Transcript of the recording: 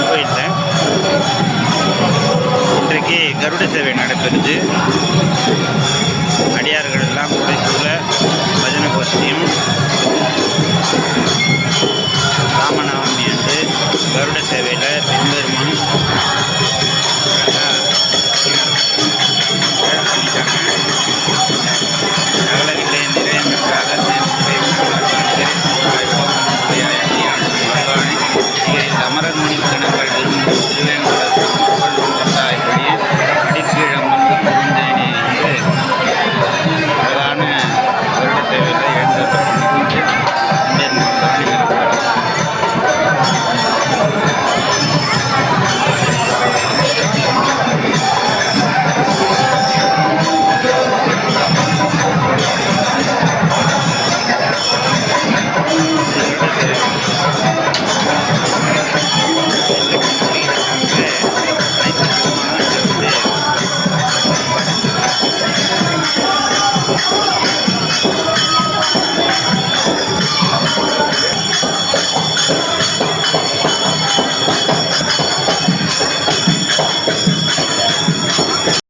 கோயிலில் இன்றைக்கு கருட சேவை நடைபெறுது. அடியார்கள் எல்லாம் கூட சொல்ல பஜனை கோஷ்டியும் ராமநவமி அன்று கருட சேவையில் பெரும்பெருமான்